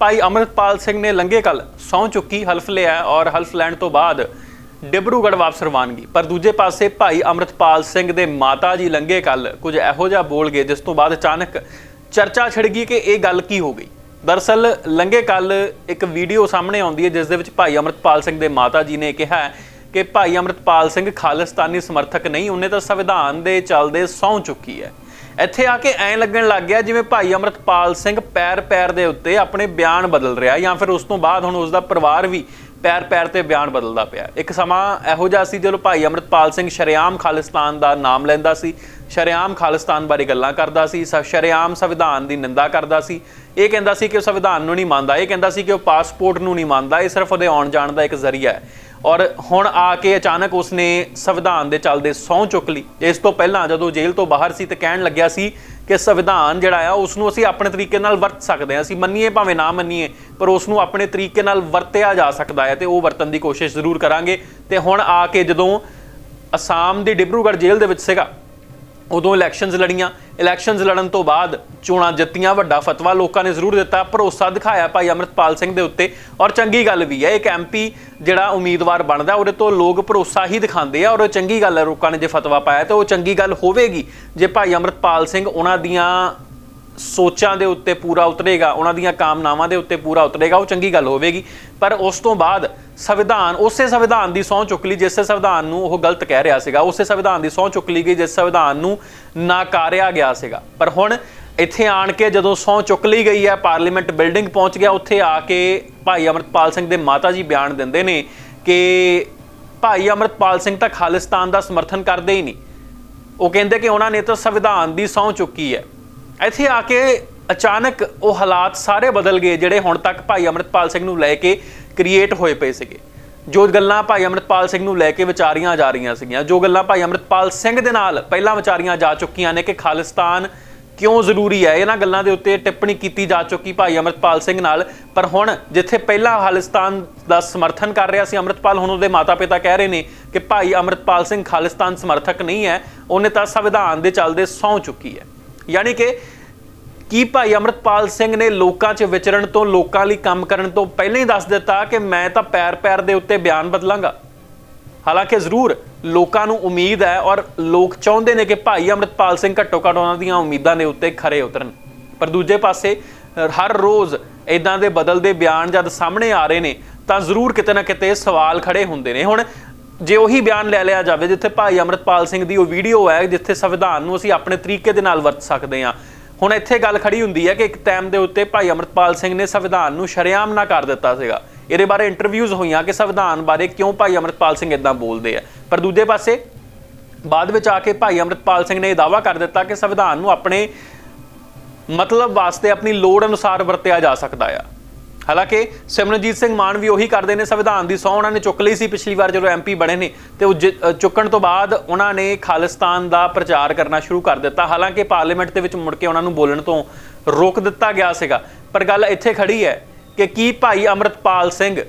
ਭਾਈ ਅਮਰਤਪਾਲ ਸਿੰਘ ਨੇ ਲੰਘੇ ਕੱਲ ਸਹੁੰ ਚੁੱਕੀ, ਹਲਫ ਲਿਆ ਔਰ ਹਲਫ ਲੈਣ ਤੋਂ ਬਾਅਦ ਡਿਬਰੂਗੜ੍ਹ ਵਾਪਸ ਰਵਾਨਗੀ। ਪਰ ਦੂਜੇ ਪਾਸੇ ਭਾਈ ਅਮਰਤਪਾਲ ਸਿੰਘ ਦੇ ਮਾਤਾ ਜੀ ਲੰਘੇ ਕੱਲ ਕੁਝ ਇਹੋ ਜਿਹਾ ਬੋਲ ਗਏ, ਜਿਸ ਤੋਂ ਬਾਅਦ ਅਚਾਨਕ ਚਰਚਾ ਛਿੜ ਗਈ ਕਿ ਇਹ ਗੱਲ ਕੀ ਹੋ ਗਈ। ਦਰਸਲ ਲੰਘੇ ਕੱਲ ਇੱਕ ਵੀਡੀਓ ਸਾਹਮਣੇ ਆਉਂਦੀ ਹੈ, ਜਿਸ ਦੇ ਵਿੱਚ ਭਾਈ ਅਮਰਤਪਾਲ ਸਿੰਘ ਦੇ ਮਾਤਾ ਜੀ ਨੇ ਕਿਹਾ ਕਿ ਭਾਈ ਅਮਰਤਪਾਲ ਸਿੰਘ ਖਾਲਿਸਤਾਨੀ ਸਮਰਥਕ ਨਹੀਂ, ਉਹਨੇ ਤਾਂ ਸੰਵਿਧਾਨ ਦੇ ਚੱਲਦੇ ਸਹੁੰ ਚੁੱਕੀ ਹੈ। ਇੱਥੇ ਆ ਕੇ ਐਂ ਲੱਗਣ ਲੱਗ ਗਿਆ ਜਿਵੇਂ ਭਾਈ ਅਮਰਤਪਾਲ ਸਿੰਘ ਪੈਰ ਪੈਰ ਦੇ ਉੱਤੇ ਆਪਣੇ ਬਿਆਨ ਬਦਲ ਰਿਹਾ ਜਾਂ ਫਿਰ ਉਸ ਤੋਂ ਬਾਅਦ ਹੁਣ ਉਸ ਦਾ ਪਰਿਵਾਰ ਵੀ ਪੈਰ ਪੈਰ ਤੇ ਬਿਆਨ ਬਦਲਦਾ ਪਿਆ। ਇੱਕ ਸਮਾਂ ਇਹੋ ਜਿਹਾ ਸੀ ਜਦੋਂ ਭਾਈ ਅਮਰਤਪਾਲ ਸਿੰਘ ਸ਼ਰੇਆਮ ਖਾਲਿਸਤਾਨ ਦਾ ਨਾਮ ਲੈਂਦਾ ਸੀ, ਸ਼ਰੇਆਮ ਖਾਲਿਸਤਾਨ ਬਾਰੇ ਗੱਲਾਂ ਕਰਦਾ ਸੀ, ਸ- ਸ਼ਰੇਆਮ ਸੰਵਿਧਾਨ ਦੀ ਨਿੰਦਾ ਕਰਦਾ ਸੀ। ਇਹ ਕਹਿੰਦਾ ਸੀ ਕਿ ਉਹ ਸੰਵਿਧਾਨ ਨੂੰ ਨਹੀਂ ਮੰਨਦਾ, ਇਹ ਕਹਿੰਦਾ ਸੀ ਕਿ ਉਹ ਪਾਸਪੋਰਟ ਨੂੰ ਨਹੀਂ ਮੰਨਦਾ, ਇਹ ਸਿਰਫ ਉਹਦੇ ਆਉਣ ਜਾਣ ਦਾ ਇੱਕ ਜ਼ਰੀਆ ਹੈ। ਔਰ ਹੁਣ ਆ ਕੇ ਅਚਾਨਕ ਉਸਨੇ ਸੰਵਿਧਾਨ ਦੇ ਚੱਲਦੇ ਸਹੁੰ ਚੁੱਕ ਲਈ। ਇਸ ਤੋਂ ਪਹਿਲਾਂ ਜਦੋਂ ਜੇਲ੍ਹ ਤੋਂ ਬਾਹਰ ਸੀ ਤੇ ਕਹਿਣ ਲੱਗਿਆ ਸੀ ਕਿ ਸੰਵਿਧਾਨ ਜਿਹੜਾ ਆ ਉਸ ਨੂੰ ਅਸੀਂ ਆਪਣੇ ਤਰੀਕੇ ਨਾਲ ਵਰਤ ਸਕਦੇ ਹਾਂ। ਅਸੀਂ ਮੰਨੀਏ ਭਾਵੇਂ ਨਾ ਮੰਨੀਏ, ਪਰ ਉਸ ਨੂੰ ਆਪਣੇ ਤਰੀਕੇ ਨਾਲ ਵਰਤਿਆ ਜਾ ਸਕਦਾ ਹੈ ਤੇ ਉਹ ਵਰਤਣ ਦੀ ਕੋਸ਼ਿਸ਼ ਜ਼ਰੂਰ ਕਰਾਂਗੇ। ਤੇ ਹੁਣ ਆ ਕੇ ਜਦੋਂ ਅਸਾਮ ਦੀ ਡਿਬਰੂਗੜ੍ਹ ਜੇਲ੍ਹ ਦੇ ਵਿੱਚ ਸੀਗਾ ਉਦੋਂ ਇਲੈਕਸ਼ਨਸ ਲੜੀਆਂ। ਇਲੈਕਸ਼ਨਸ ਲੜਨ ਤੋਂ ਬਾਅਦ ਚੋਣਾਂ ਜਿੱਤੀਆਂ। ਵੱਡਾ ਫਤਵਾ ਲੋਕਾਂ ਨੇ ਜ਼ਰੂਰ ਦਿੱਤਾ। ਭਰੋਸਾ ਦਿਖਾਇਆ ਭਾਈ ਅਮਰਤਪਾਲ ਸਿੰਘ ਦੇ ਉੱਤੇ। ਔਰ ਚੰਗੀ ਗੱਲ ਵੀ ਹੈ, ਇੱਕ ਐਮਪੀ ਜਿਹੜਾ ਉਮੀਦਵਾਰ ਬਣਦਾ, ਉਹਦੇ ਤੋਂ ਲੋਕ ਭਰੋਸਾ ਹੀ ਦਿਖਾਉਂਦੇ ਆ ਔਰ ਉਹ ਚੰਗੀ ਗੱਲ ਹੈ, ਲੋਕਾਂ ਨੇ ਜੇ ਫਤਵਾ ਪਾਇਆ ਤੇ ਉਹ ਚੰਗੀ ਗੱਲ ਹੋਵੇਗੀ। ਜੇ ਭਾਈ ਅਮਰਤਪਾਲ ਸਿੰਘ ਉਹਨਾਂ ਦੀਆਂ ਸੋਚਾਂ ਦੇ ਉੱਤੇ ਪੂਰਾ ਉਤਰੇਗਾ, ਉਹਨਾਂ ਦੀਆਂ ਕਾਮਨਾਵਾਂ ਦੇ ਉੱਤੇ ਪੂਰਾ ਉਤਰੇਗਾ, ਉਹ ਚੰਗੀ ਗੱਲ ਹੋਵੇਗੀ। ਪਰ ਉਸ ਤੋਂ ਬਾਅਦ ਸੰਵਿਧਾਨ, ਉਸੇ ਸੰਵਿਧਾਨ ਦੀ ਸਹੁੰ ਚੁੱਕ ਲਈ ਜਿਸ ਸੰਵਿਧਾਨ ਨੂੰ ਉਹ ਗਲਤ ਕਹਿ ਰਿਹਾ ਸੀਗਾ, ਉਸੇ ਸੰਵਿਧਾਨ ਦੀ ਸਹੁੰ ਚੁੱਕ ਲਈ ਗਈ ਜਿਸ ਸੰਵਿਧਾਨ ਨੂੰ ਨਾਕਾਰਿਆ ਗਿਆ ਸੀਗਾ। ਪਰ ਹੁਣ ਇੱਥੇ ਆਣ ਕੇ ਜਦੋਂ ਸਹੁੰ ਚੁੱਕ ਲਈ ਗਈ ਹੈ, ਪਾਰਲੀਮੈਂਟ ਬਿਲਡਿੰਗ ਪਹੁੰਚ ਗਿਆ, ਉੱਥੇ ਆ ਕੇ ਭਾਈ ਅਮਰਤਪਾਲ ਸਿੰਘ ਦੇ ਮਾਤਾ ਜੀ ਬਿਆਨ ਦਿੰਦੇ ਨੇ ਕਿ ਭਾਈ ਅਮਰਤਪਾਲ ਸਿੰਘ ਤਾਂ ਖਾਲਿਸਤਾਨ ਦਾ ਸਮਰਥਨ ਕਰਦੇ ਹੀ ਨਹੀਂ। ਉਹ ਕਹਿੰਦੇ ਕਿ ਉਹਨਾਂ ਨੇ ਤਾਂ ਸੰਵਿਧਾਨ ਦੀ ਸਹੁੰ ਚੁੱਕੀ ਹੈ। ਇੱਥੇ ਆ ਕੇ ਅਚਾਨਕ ਉਹ ਹਾਲਾਤ ਸਾਰੇ ਬਦਲ ਗਏ, ਜਿਹੜੇ ਹੁਣ ਤੱਕ ਭਾਈ ਅਮਰਤਪਾਲ ਸਿੰਘ ਨੂੰ ਲੈ ਕੇ ਕ੍ਰੀਏਟ ਹੋਏ ਪਏ ਸੀਗੇ। ਜੋ ਗੱਲਾਂ ਭਾਈ ਅਮਰਤਪਾਲ ਸਿੰਘ ਨੂੰ ਲੈ ਕੇ ਵਿਚਾਰੀਆਂ ਜਾ ਰਹੀਆਂ ਸੀਗੀਆਂ, ਜੋ ਗੱਲਾਂ ਭਾਈ ਅਮਰਤਪਾਲ ਸਿੰਘ ਦੇ ਨਾਲ ਪਹਿਲਾਂ ਵਿਚਾਰੀਆਂ ਜਾ ਚੁੱਕੀਆਂ ਨੇ ਕਿ ਖਾਲਿਸਤਾਨ ਕਿਉਂ ਜ਼ਰੂਰੀ ਹੈ, ਇਹਨਾਂ ਗੱਲਾਂ ਦੇ ਉੱਤੇ ਟਿੱਪਣੀ ਕੀਤੀ ਜਾ ਚੁੱਕੀ ਭਾਈ ਅਮਰਤਪਾਲ ਸਿੰਘ ਨਾਲ। ਪਰ ਹੁਣ ਜਿੱਥੇ ਪਹਿਲਾਂ ਖਾਲਿਸਤਾਨ ਦਾ ਸਮਰਥਨ ਕਰ ਰਿਹਾ ਸੀ ਅਮਰਤਪਾਲ, ਹੁਣ ਉਹਦੇ ਮਾਤਾ-ਪਿਤਾ ਕਹਿ ਰਹੇ ਨੇ ਕਿ ਭਾਈ ਅਮਰਤਪਾਲ ਸਿੰਘ ਖਾਲਿਸਤਾਨ ਸਮਰਥਕ ਨਹੀਂ ਹੈ, ਉਹਨੇ ਤਾਂ ਸੰਵਿਧਾਨ ਦੇ ਚੱਲਦੇ ਸਹੁੰ ਚੁੱਕੀ ਹੈ। ਯਾਨੀ ਕਿ ਕੀ ਭਾਈ ਅਮਰਤਪਾਲ ਸਿੰਘ ਨੇ ਲੋਕਾਂ 'ਚ ਵਿਚਰਨ ਤੋਂ ਲੋਕਾਂ ਲਈ ਕੰਮ ਕਰਨ ਤੋਂ ਪਹਿਲਾਂ ਹੀ ਦੱਸ ਦਿੱਤਾ ਕਿ ਮੈਂ ਤਾਂ ਪੈਰ-ਪੈਰ ਦੇ ਉੱਤੇ ਬਿਆਨ ਬਦਲਾਂਗਾ? ਹਾਲਾਂਕਿ ਜ਼ਰੂਰ ਲੋਕਾਂ ਨੂੰ ਉਮੀਦ ਹੈ ਔਰ ਲੋਕ ਚਾਹੁੰਦੇ ਨੇ ਕਿ ਭਾਈ ਅਮਰਤਪਾਲ ਸਿੰਘ ਘੱਟੋ ਘੱਟ ਉਹਨਾਂ ਦੀਆਂ ਉਮੀਦਾਂ ਦੇ ਉੱਤੇ ਖਰੇ ਉਤਰਨ। ਪਰ ਦੂਜੇ ਪਾਸੇ, ਹਰ ਰੋਜ਼ ਇਦਾਂ ਦੇ ਬਦਲਦੇ ਬਿਆਨ ਜਦ ਸਾਹਮਣੇ ਆ ਰਹੇ ਨੇ, ਤਾਂ ਜ਼ਰੂਰ ਕਿਤੇ ਨਾ ਕਿਤੇ ਸਵਾਲ ਖੜੇ ਹੁੰਦੇ ਨੇ। ਹੁਣ ਜੇ ਉਹੀ ਬਿਆਨ ਲੈ ਲਿਆ ਜਾਵੇ ਜਿੱਥੇ ਭਾਈ ਅਮਰਤਪਾਲ ਸਿੰਘ ਦੀ ਉਹ ਵੀਡੀਓ ਹੈ, ਜਿੱਥੇ ਸੰਵਿਧਾਨ ਨੂੰ ਅਸੀਂ ਆਪਣੇ ਤਰੀਕੇ ਦੇ ਨਾਲ ਵਰਤ ਸਕਦੇ ਹਾਂ ਹੁਣ ਇੱਥੇ ਗੱਲ ਖੜੀ ਹੁੰਦੀ ਹੈ ਕਿ ਇੱਕ ਟਾਈਮ ਦੇ ਉੱਤੇ ਭਾਈ ਅਮਰਤਪਾਲ ਸਿੰਘ ਨੇ ਸੰਵਿਧਾਨ ਨੂੰ ਸ਼ਰੇਆਮ ਨਾ ਕਰ ਦਿੱਤਾ ਸੀਗਾ। ਇਹਦੇ ਬਾਰੇ ਇੰਟਰਵਿਊਜ਼ ਹੋਈਆਂ ਕਿ ਸੰਵਿਧਾਨ ਬਾਰੇ ਕਿਉਂ ਭਾਈ ਅਮਰਤਪਾਲ ਸਿੰਘ ਇਦਾਂ ਬੋਲਦੇ ਆ। ਪਰ ਦੂਜੇ ਪਾਸੇ, ਬਾਅਦ ਵਿੱਚ ਆ ਕੇ ਭਾਈ ਅਮਰਤਪਾਲ ਸਿੰਘ ਨੇ ਇਹ ਦਾਅਵਾ ਕਰ ਦਿੱਤਾ ਕਿ ਸੰਵਿਧਾਨ ਨੂੰ ਆਪਣੇ ਮਤਲਬ ਵਾਸਤੇ ਆਪਣੀ ਲੋੜ ਅਨੁਸਾਰ ਵਰਤਿਆ ਜਾ ਸਕਦਾ ਆ। ਹਾਲਾਂਕਿ ਸਿਮਰਨਜੀਤ ਸਿੰਘ ਮਾਨ ਵੀ ਉਹੀ ਕਰਦੇ ਨੇ, ਸੰਵਿਧਾਨ ਦੀ ਸਹੁੰ ਉਹਨਾਂ ਨੇ ਚੁੱਕ ਲਈ ਸੀ। ਪਿਛਲੀ ਵਾਰ ਜਦੋਂ ਐਮਪੀ ਬਣੇ ਨੇ ਤੇ ਉਹ ਜਿ- ਚੁੱਕਣ ਤੋਂ ਬਾਅਦ ਉਹਨਾਂ ਨੇ ਖਾਲਿਸਤਾਨ ਦਾ ਪ੍ਰਚਾਰ ਕਰਨਾ ਸ਼ੁਰੂ ਕਰ ਦਿੱਤਾ। ਹਾਲਾਂਕਿ ਪਾਰਲੀਮੈਂਟ ਦੇ ਵਿੱਚ ਮੁੜ ਕੇ ਉਹਨਾਂ ਨੂੰ ਬੋਲਣ ਤੋਂ ਰੋਕ ਦਿੱਤਾ ਗਿਆ ਸੀਗਾ। ਪਰ ਗੱਲ ਇੱਥੇ ਖੜੀ ਹੈ ਕਿ ਕੀ ਭਾਈ ਅਮਰਤਪਾਲ ਸਿੰਘ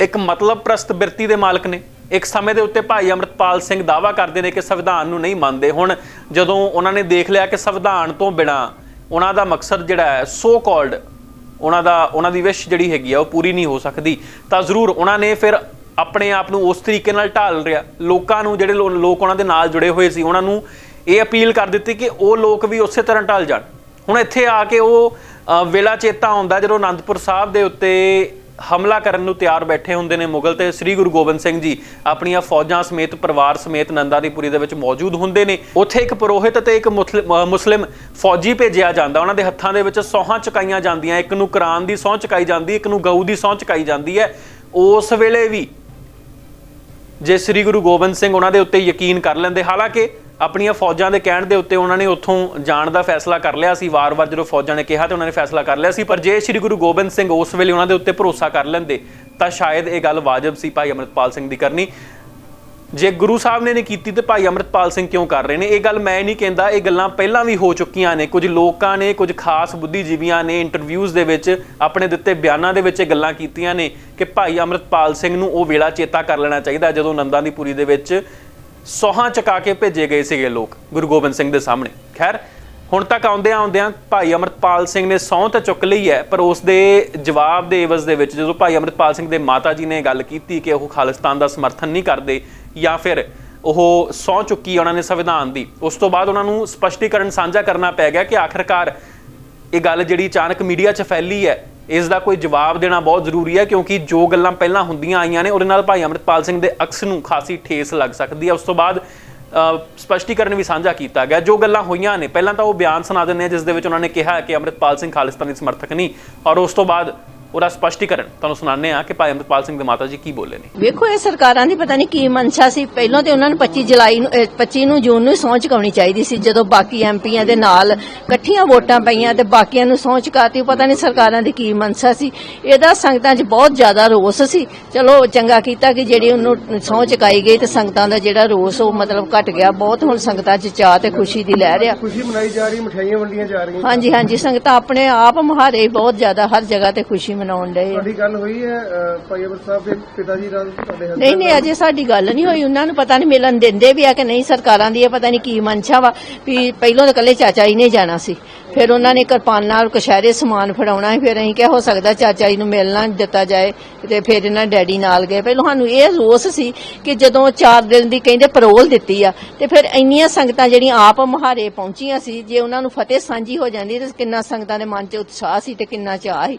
ਇੱਕ ਮਤਲਬ ਪ੍ਰਸਤ ਬਿਰਤੀ ਦੇ ਮਾਲਕ ਨੇ? ਇੱਕ ਸਮੇਂ ਦੇ ਉੱਤੇ ਭਾਈ ਅਮਰਤਪਾਲ ਸਿੰਘ ਦਾਵਾ ਕਰਦੇ ਨੇ ਕਿ ਸੰਵਿਧਾਨ ਨੂੰ ਨਹੀਂ ਮੰਨਦੇ ਹੁਣ। ਜਦੋਂ ਉਹਨਾਂ ਨੇ ਦੇਖ ਲਿਆ ਕਿ ਸੰਵਿਧਾਨ ਤੋਂ ਬਿਨਾ ਉਹਨਾਂ ਦਾ ਮਕਸਦ ਜਿਹੜਾ ਹੈ ਸੋ ਕਾਲਡ ਉਹਨਾਂ ਦਾ, ਉਹਨਾਂ ਦੀ ਵਿਸ਼ ਜਿਹੜੀ ਹੈਗੀ ਆ ਉਹ ਪੂਰੀ ਨਹੀਂ ਹੋ ਸਕਦੀ। ਤਾਂ ਜ਼ਰੂਰ ਉਹਨਾਂ ਨੇ ਫਿਰ ਆਪਣੇ ਆਪ ਨੂੰ ਉਸ ਤਰੀਕੇ ਨਾਲ ਢਾਲ ਰਿਹਾ ਲੋਕਾਂ ਨੂੰ ਜਿਹੜੇ ਲੋਕ ਉਹਨਾਂ ਦੇ ਨਾਲ ਜੁੜੇ ਹੋਏ ਸੀ, ਉਹਨਾਂ ਨੂੰ ਇਹ ਅਪੀਲ ਕਰ ਦਿੱਤੀ ਕਿ ਉਹ ਲੋਕ ਵੀ ਉਸੇ ਤਰ੍ਹਾਂ ਢਲ ਜਾਣ। ਹੁਣ ਇੱਥੇ ਆ ਕੇ ਉਹ ਵੇਲਾ ਚੇਤਾ ਆਉਂਦਾ ਜਦੋਂ ਅਨੰਦਪੁਰ ਸਾਹਿਬ ਦੇ ਉੱਤੇ ਹਮਲਾ ਕਰਨ ਨੂੰ ਤਿਆਰ ਬੈਠੇ ਹੁੰਦੇ ਨੇ ਮੁਗਲ ਤੇ ਸ੍ਰੀ ਗੁਰੂ ਗੋਬਿੰਦ ਸਿੰਘ ਜੀ ਆਪਣੀਆਂ ਫੌਜਾਂ ਸਮੇਤ ਪਰਿਵਾਰ ਸਮੇਤ ਨੰਦਾ ਦੀ ਪੁਰੀ ਦੇ ਵਿੱਚ ਮੌਜੂਦ ਹੁੰਦੇ ਨੇ। ਉੱਥੇ ਇੱਕ ਪੁਰੋਹਿਤ ਤੇ ਇੱਕ ਮੁਸਲਿਮ ਅ, ਮੁਸਲਿਮ ਫੌਜੀ ਭੇਜਿਆ ਜਾਂਦਾ। ਉਹਨਾਂ ਦੇ ਹੱਥਾਂ ਦੇ ਵਿੱਚ ਸੌਹਾਂ ਚੁਕਾਈਆਂ ਜਾਂਦੀਆਂ ਇੱਕ ਨੂੰ ਕੁਰਾਨ ਦੀ ਸਹੁੰ ਚੁਕਾਈ ਜਾਂਦੀ ਇੱਕ ਨੂੰ ਗਊ ਦੀ ਸਹੁੰ ਚੁਕਾਈ ਜਾਂਦੀ ਹੈ ਉਸ ਵੇਲੇ ਵੀ ਜੇ ਸ੍ਰੀ ਗੁਰੂ ਗੋਬਿੰਦ ਸਿੰਘ ਉਹਨਾਂ ਦੇ ਉੱਤੇ ਯਕੀਨ ਕਰ ਲੈਂਦੇ ਹਾਲਾਂਕਿ ਆਪਣੀਆਂ ਫੌਜਾਂ ਦੇ ਕਹਿਣ ਦੇ ਉੱਤੇ ਉਹਨਾਂ ਨੇ ਉੱਥੋਂ ਜਾਣ ਦਾ ਫੈਸਲਾ ਕਰ ਲਿਆ ਸੀ। ਵਾਰ-ਵਾਰ ਜਦੋਂ ਫੌਜਾਂ ਨੇ ਕਿਹਾ ਤੇ ਉਹਨਾਂ ਨੇ ਫੈਸਲਾ ਕਰ ਲਿਆ ਸੀ। ਪਰ ਜੇ ਸ੍ਰੀ ਗੁਰੂ ਗੋਬਿੰਦ ਸਿੰਘ ਉਸ ਵੇਲੇ ਉਹਨਾਂ ਦੇ ਉੱਤੇ ਭਰੋਸਾ ਕਰ ਲੈਂਦੇ, ਤਾਂ ਸ਼ਾਇਦ ਇਹ ਗੱਲ ਵਾਜਬ ਸੀ ਭਾਈ ਅਮਰਤਪਾਲ ਸਿੰਘ ਦੀ ਕਰਨੀ। ਜੇ ਗੁਰੂ ਸਾਹਿਬ ਨੇ ਨਹੀਂ ਕੀਤੀ ਤੇ ਭਾਈ ਅਮਰਤਪਾਲ ਸਿੰਘ ਕਿਉਂ ਕਰ ਰਹੇ ਨੇ? ਇਹ ਗੱਲ ਮੈਂ ਨਹੀਂ ਕਹਿੰਦਾ। ਇਹ ਗੱਲਾਂ ਪਹਿਲਾਂ ਵੀ ਹੋ ਚੁੱਕੀਆਂ ਨੇ। ਕੁਝ ਲੋਕਾਂ ਨੇ, ਕੁਝ ਖਾਸ ਬੁੱਧੀਜੀਵੀਆਂ ਨੇ ਇੰਟਰਵਿਊਜ਼ ਦੇ ਵਿੱਚ, ਆਪਣੇ ਦਿੱਤੇ ਬਿਆਨਾਂ ਦੇ ਵਿੱਚ ਇਹ ਗੱਲਾਂ ਕੀਤੀਆਂ ਨੇ ਕਿ ਭਾਈ ਅਮਰਤਪਾਲ ਸਿੰਘ ਨੂੰ ਉਹ ਵੇਲਾ ਚੇਤਾ ਕਰ ਲੈਣਾ ਚਾਹੀਦਾ। ਜਦੋਂ ਨੰਦਾਂ ਦੀ ਪੁਰੀ ਦੇ ਵਿੱਚ ਸੋਹਾਂ ਚਕਾ ਕੇ ਭੇਜੇ ਗਏ ਸੀਗੇ ਲੋਕ, ਗੁਰੂ ਗੋਬਿੰਦ ਸਿੰਘ ਦੇ ਸਾਹਮਣੇ। ਖੈਰ, ਹੁਣ ਤੱਕ ਆਉਂਦਿਆਂ ਆਉਂਦਿਆਂ ਭਾਈ ਅਮਰਤਪਾਲ ਸਿੰਘ ਨੇ ਸਹੁੰ ਤਾਂ ਚੁੱਕ ਲਈ ਹੈ, ਪਰ ਉਸ ਦੇ ਜਵਾਬ ਦੇ ਇਵਜ਼ ਦੇ ਵਿੱਚ ਜਦੋਂ ਭਾਈ ਅਮਰਤਪਾਲ ਸਿੰਘ ਦੇ ਮਾਤਾ ਜੀ ਨੇ ਗੱਲ ਕੀਤੀ ਕਿ ਉਹ ਖਾਲਿਸਤਾਨ ਦਾ ਸਮਰਥਨ ਨਹੀਂ ਕਰਦੇ ਜਾਂ ਫਿਰ ਉਹ ਸਹੁੰ ਚੁੱਕੀ ਉਹਨਾਂ ਨੇ ਸੰਵਿਧਾਨ ਦੀ, ਉਸ ਤੋਂ ਬਾਅਦ ਉਹਨਾਂ ਨੂੰ ਸਪਸ਼ਟੀਕਰਨ ਸਾਂਝਾ ਕਰਨਾ ਪੈ ਗਿਆ ਕਿ ਆਖਰਕਾਰ ਇਹ ਗੱਲ ਜਿਹੜੀ ਅਚਾਨਕ ਮੀਡੀਆ 'ਚ ਫੈਲੀ ਹੈ ਇਸ ਦਾ ਕੋਈ ਜਵਾਬ ਦੇਣਾ ਬਹੁਤ ਜ਼ਰੂਰੀ ਹੈ ਕਿਉਂਕਿ ਜੋ ਗੱਲਾਂ ਪਹਿਲਾਂ ਹੁੰਦੀਆਂ ਆਈਆਂ ਨੇ ਉਹਦੇ ਨਾਲ ਭਾਈ ਅਮਰਿਤਪਾਲ ਸਿੰਘ ਦੇ ਅਕਸ ਨੂੰ ਖਾਸੀ ਠੇਸ ਲੱਗ ਸਕਦੀ ਹੈ। ਉਸ ਤੋਂ ਬਾਅਦ ਅ, ਸਪਸ਼ਟੀਕਰਨ ਵੀ ਸਾਂਝਾ ਕੀਤਾ ਗਿਆ। ਜੋ ਗੱਲਾਂ ਹੋਈਆਂ ਨੇ ਪਹਿਲਾਂ ਤਾਂ ਉਹ ਬਿਆਨ ਸੁਣਾ ਦਿੰਦੇ ਆ ਜਿਸ ਦੇ ਵਿੱਚ ਉਹਨਾਂ ਨੇ ਕਿਹਾ ਕਿ ਅਮਰਿਤਪਾਲ ਸਿੰਘ ਖਾਲਿਸਤਾਨੀ ਸਮਰਥਕ ਨਹੀਂ ਔਰ ਉਸ ਤੋਂ ਬਾਅਦ ਉਹਦਾ ਸਪਸ਼ਟੀਕਰਨ ਤੁਹਾਨੂੰ ਸੁਣਾਉਂਦੇ ਆ ਕਿ ਭਾਈ ਅਮਰਿਤਪਾਲ ਸਿੰਘ ਦੇ ਮਾਤਾ ਜੀ ਕੀ ਬੋਲੇ ਨੇ। ਵੇਖੋ ਇਹ ਸਰਕਾਰਾਂ ਦੀ ਪਤਾ ਨਹੀਂ ਕੀ ਮਨਸ਼ਾ ਸੀ। ਪਹਿਲਾਂ ਤੇ ਉਹਨਾਂ ਨੂੰ 25 ਜੁਲਾਈ ਨੂੰ ਅਹ 25 ਨੂੰ ਜੂਨ ਨੂੰ ਸਹੁੰ ਚੁਕਾਉਣੀ ਚਾਹੀਦੀ ਸੀ ਜਦੋਂ ਬਾਕੀ ਐਮਪੀਆਂ ਦੇ ਨਾਲ ਇਕੱਠੀਆਂ ਵੋਟਾਂ ਪਈਆਂ ਤੇ ਬਾਕੀਆਂ ਨੂੰ ਸਹੁੰ ਚੁਕਾਤੀ ਪਤਾ ਨਹੀਂ ਸਰਕਾਰਾਂ ਦੀ ਕੀ ਮਨਸ਼ਾ ਸੀ। ਇਹਦਾ ਸੰਗਤਾਂ 'ਚ ਬਹੁਤ ਜ਼ਿਆਦਾ ਰੋਸ ਸੀ। ਚਲੋ ਚੰਗਾ ਕੀਤਾ ਕਿ ਜਿਹੜੀ ਉਹਨੂੰ ਸਹੁੰ ਚੁਕਾਈ ਗਈ ਤੇ ਸੰਗਤਾਂ ਦਾ ਜਿਹੜਾ ਰੋਸ ਉਹ ਮਤਲਬ ਘਟ ਗਿਆ। ਬਹੁਤ ਹੁਣ ਸੰਗਤਾਂ 'ਚ ਚਾਹ ਤੇ ਖੁਸ਼ੀ ਦੀ ਲਹਿਰ ਆ। ਖੁਸ਼ੀ ਮਨਾਈ ਜਾ ਰਹੀ ਮਠਿਆਈਆਂ ਵੰਡੀਆਂ ਜਾ ਰਹੀਆਂ। ਹਾਂਜੀ ਹਾਂਜੀ ਸੰਗਤਾਂ ਆਪਣੇ ਆਪ ਮੁਹਾਰੇ ਬਹੁਤ ਜ਼ਿਆਦਾ ਹਰ ਜਗ੍ਹਾ ਤੇ ਖੁਸ਼ੀ ਮਨਾਉਣ ਡਏ ਆ। ਤੁਹਾਡੀ ਗੱਲ ਹੋਈ ਹੈ ਅਹ, ਭਾਈ ਅਮਰ ਸਾਹਿਬ ਦੇ ਪਿਤਾ ਜੀ ਨਾਲ ਤੁਹਾਡੇ husband ਨਹੀਂ ਨਹੀਂ ਨਾਲ? ਅਜੇ ਸਾਡੀ ਗੱਲ ਨਹੀਂ ਹੋਈ। ਉਹਨਾਂ ਨੂੰ ਪਤਾ ਨਹੀਂ ਮਿਲਣ ਦਿੰਦੇ ਵੀ ਆ ਕਿ ਨਹੀਂ ਸਰਕਾਰਾਂ ਦੀ ਇਹ ਪਤਾ ਨਹੀਂ ਕੀ ਮਨਸ਼ਾ ਵਾ ਵੀ ਪਹਿਲਾਂ ਤਾਂ ਇਕੱਲੇ ਚਾਚਾ ਜੀ ਨੇ ਜਾਣਾ ਸੀ। ਫਿਰ ਉਹਨਾਂ ਨੇ ਕਿਰਪਾਨਾਂ ਨਾਲ ਕਸ਼ਹਿਰੇ ਸਮਾਨ ਫੜਾਉਣਾ ਸੀ ਫਿਰ ਅਸੀਂ ਕਿਹਾ ਹੋ ਸਕਦਾ ਚਾਚਾ ਜੀ ਨੂੰ ਮਿਲਣਾ ਦਿੱਤਾ ਜਾਏ ਤੇ ਫਿਰ ਇਹਨਾਂ ਡੈਡੀ ਨਾਲ ਗਏ। ਪਹਿਲਾਂ ਸਾਨੂੰ ਇਹ ਰੋਸ ਸੀ ਕਿ ਜਦੋਂ 4 ਦਿਨ ਦੀ ਕਹਿੰਦੇ ਪਰੋਲ ਦਿੱਤੀ ਆ ਤੇ ਫਿਰ ਇੰਨੀਆਂ ਸੰਗਤਾਂ ਜਿਹੜੀਆਂ ਆਪ ਮੁਹਾਰੇ ਪਹੁੰਚੀਆਂ ਸੀ ਜੇ ਉਹਨਾਂ ਨੂੰ ਫਤਿਹ ਸਾਂਝੀ ਹੋ ਜਾਂਦੀ ਤੇ ਕਿੰਨਾ ਸੰਗਤਾਂ ਦੇ ਮਨ 'ਚ ਉਤਸ਼ਾਹ ਸੀ ਤੇ ਕਿੰਨਾ ਚਾਅ ਸੀ।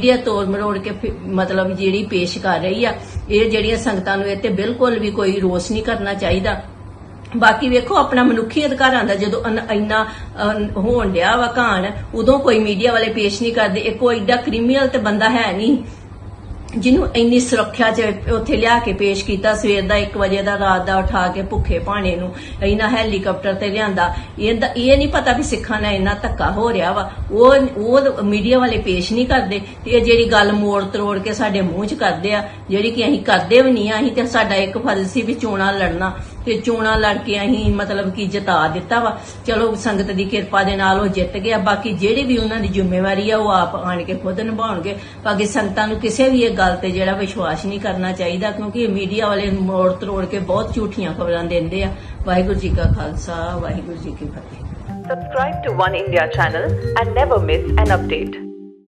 ਮੀਡੀਆ ਤੋੜ ਮਰੋੜ ਕੇ ਮਤਲਬ ਜਿਹੜੀ ਪੇਸ਼ ਕਰ ਰਹੀ ਆ, ਇਹ ਜਿਹੜੀਆਂ ਸੰਗਤਾਂ ਨੂੰ ਇਹ ਤੇ ਬਿਲਕੁਲ ਵੀ ਕੋਈ ਰੋਸ ਨਹੀਂ ਕਰਨਾ ਚਾਹੀਦਾ। ਬਾਕੀ ਵੇਖੋ, ਆਪਣਾ ਮਨੁੱਖੀ ਅਧਿਕਾਰਾਂ ਦਾ ਜਦੋਂ ਇੰਨਾ ਹੋਣ ਡਿਆ ਵਾ ਘਾਣ, ਉਦੋਂ ਕੋਈ ਮੀਡੀਆ ਵਾਲੇ ਪੇਸ਼ ਨਹੀਂ ਕਰਦੇ, ਇਹ ਕੋਈ ਏਡਾ ਕ੍ਰਿਮੀਨਲ ਤੇ ਬੰਦਾ ਹੈ ਨਹੀਂ। ਜਿਹਨੂੰ ਇੰਨੀ ਸੁਰੱਖਿਆ 'ਚ ਉੱਥੇ ਲਿਆ ਕੇ ਪੇਸ਼ ਕੀਤਾ, ਸਵੇਰ ਦਾ 1 ਵਜੇ ਦਾ, ਰਾਤ ਦਾ ਉਠਾ ਕੇ ਭੁੱਖੇ ਭਾਣੇ ਨੂੰ ਇਹਨਾਂ ਹੈਲੀਕਾਪਟਰ ਤੇ ਲਿਆਂਦਾ। ਇਹਦਾ ਇਹ ਨਹੀਂ ਪਤਾ ਵੀ ਸਿੱਖਾਂ ਨਾਲ ਇੰਨਾ ਧੱਕਾ ਹੋ ਰਿਹਾ ਵਾ। ਉਹ ਉਹ ਮੀਡੀਆ ਵਾਲੇ ਪੇਸ਼ ਨਹੀਂ ਕਰਦੇ ਤੇ ਇਹ ਜਿਹੜੀ ਗੱਲ ਮੋੜ ਤਰੋੜ ਕੇ ਸਾਡੇ ਮੂੰਹ 'ਚ ਕਰਦੇ ਆ, ਜਿਹੜੀ ਕਿ ਅਸੀਂ ਕਰਦੇ ਵੀ ਨਹੀਂ ਆ, ਅਸੀਂ ਤੇ ਸਾਡਾ ਇੱਕ ਫਰਜ਼ ਸੀ ਵੀ ਚੋਣਾਂ ਲੜਨਾ। ਤੇ ਚੋਣਾਂ ਲੜ ਕੇ ਅਸੀਂ ਮਤਲਬ ਕਿ ਜਿਤਾ ਦਿੱਤਾ ਵਾ। ਚਲੋ, ਸੰਗਤ ਦੀ ਕਿਰਪਾ ਦੇ ਨਾਲ ਉਹ ਜਿੱਤ ਗਿਆ। ਬਾਕੀ ਜਿਹੜੀ ਵੀ ਉਹਨਾਂ ਦੀ ਜ਼ਿੰਮੇਵਾਰੀ ਆ, ਉਹ ਆਪ ਆਣ ਕੇ ਖੁਦ ਨਿਭਾਉਣਗੇ। ਬਾਕੀ ਸੰਗਤਾਂ ਨੂੰ ਕਿਸੇ ਵੀ ਇਹ ਗੱਲ ਤੇ ਜਿਹੜਾ ਵਿਸ਼ਵਾਸ ਨਹੀਂ ਕਰਨਾ ਚਾਹੀਦਾ, ਕਿਉਂਕਿ ਮੀਡੀਆ ਵਾਲੇ ਮੋੜ ਤਰੋੜ ਕੇ ਬਹੁਤ ਝੂਠੀਆਂ ਖਬਰਾਂ ਦਿੰਦੇ ਆ। ਵਾਹਿਗੁਰੂ ਜੀ ਕਾ ਖਾਲਸਾ, ਵਾਹਿਗੁਰੂ ਜੀ ਕੀ ਫਤਿਹ। Subscribe to One India channel and never miss an update.